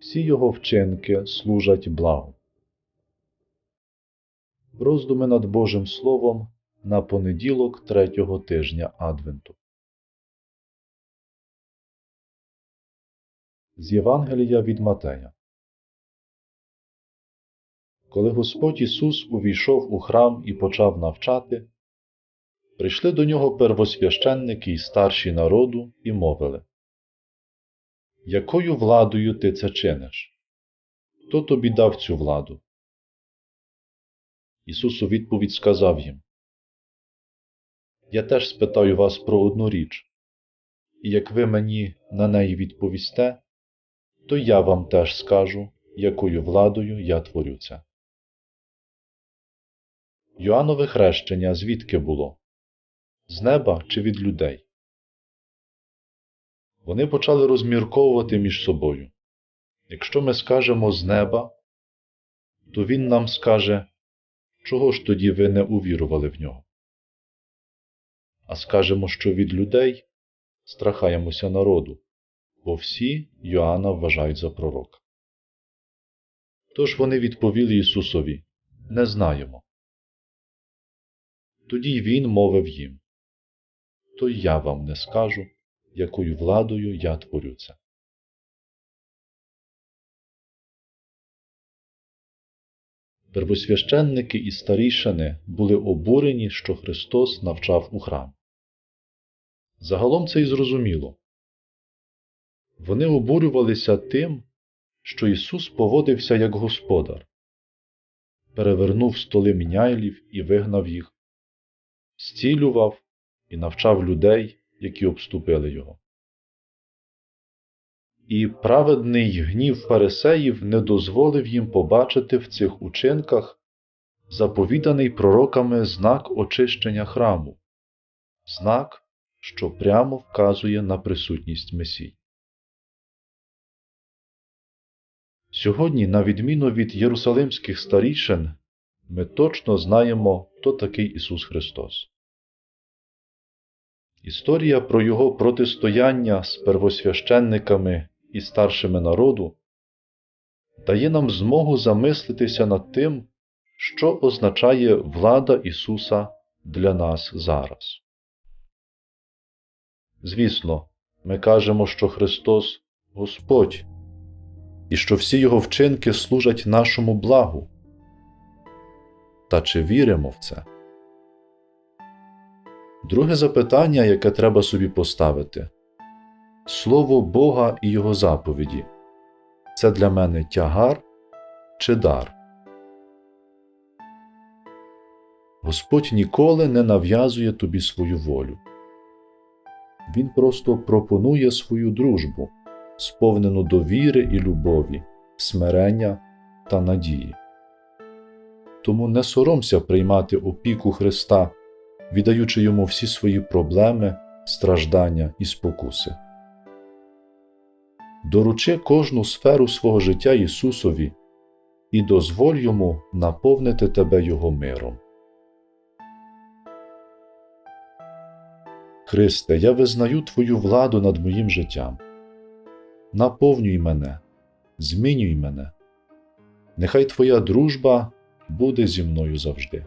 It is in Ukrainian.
всі його вчинки служать благу. Роздуми над Божим Словом на понеділок третього тижня Адвенту. З Євангелія від Матея. Коли Господь Ісус увійшов у храм і почав навчати, прийшли до нього первосвященники й старші народу і мовили Якою владою ти це чиниш? Хто тобі дав цю владу? Ісус у відповідь сказав їм Я теж спитаю вас про одну річ, і як ви мені на неї відповісте, то я вам теж скажу, якою владою я творю це. Йоаннове хрещення звідки було? З неба чи від людей? Вони почали розмірковувати між собою. Якщо ми скажемо з неба, то він нам скаже, чого ж тоді ви не увірували в нього? А скажемо, що від людей страхаємося народу, бо всі Йоанна вважають за пророка. Тож вони відповіли Ісусові Не знаємо. Тоді й він мовив їм То я вам не скажу, якою владою я творю це. Первосвященники і старішини були обурені, що Христос навчав у храм. Загалом це й зрозуміло. Вони обурювалися тим, що Ісус поводився як господар, перевернув столи міняйлів і вигнав їх, зцілював і навчав людей, які обступили його. І праведний гнів фарисеїв не дозволив їм побачити в цих учинках заповіданий пророками знак очищення храму, знак, що прямо вказує на присутність Месій. Сьогодні, на відміну від єрусалимських старішин, ми точно знаємо, хто такий Ісус Христос. Історія про його протистояння з первосвященниками і старшими народу дає нам змогу замислитися над тим, що означає влада Ісуса для нас зараз. Звісно, ми кажемо, що Христос Господь, і що всі Його вчинки служать нашому благу. Та чи віримо в це? Друге запитання, яке треба собі поставити Слово Бога і Його заповіді це для мене тягар чи дар? Господь ніколи не нав'язує тобі свою волю. Він просто пропонує свою дружбу, сповнену довіри і любові, смирення та надії. Тому не соромся приймати опіку Христа віддаючи йому всі свої проблеми, страждання і спокуси. Доручи кожну сферу свого життя Ісусові і дозволь йому наповнити тебе Його миром. Христе, я визнаю Твою владу над моїм життям. Наповнюй мене, змінюй мене. Нехай Твоя дружба буде зі мною завжди.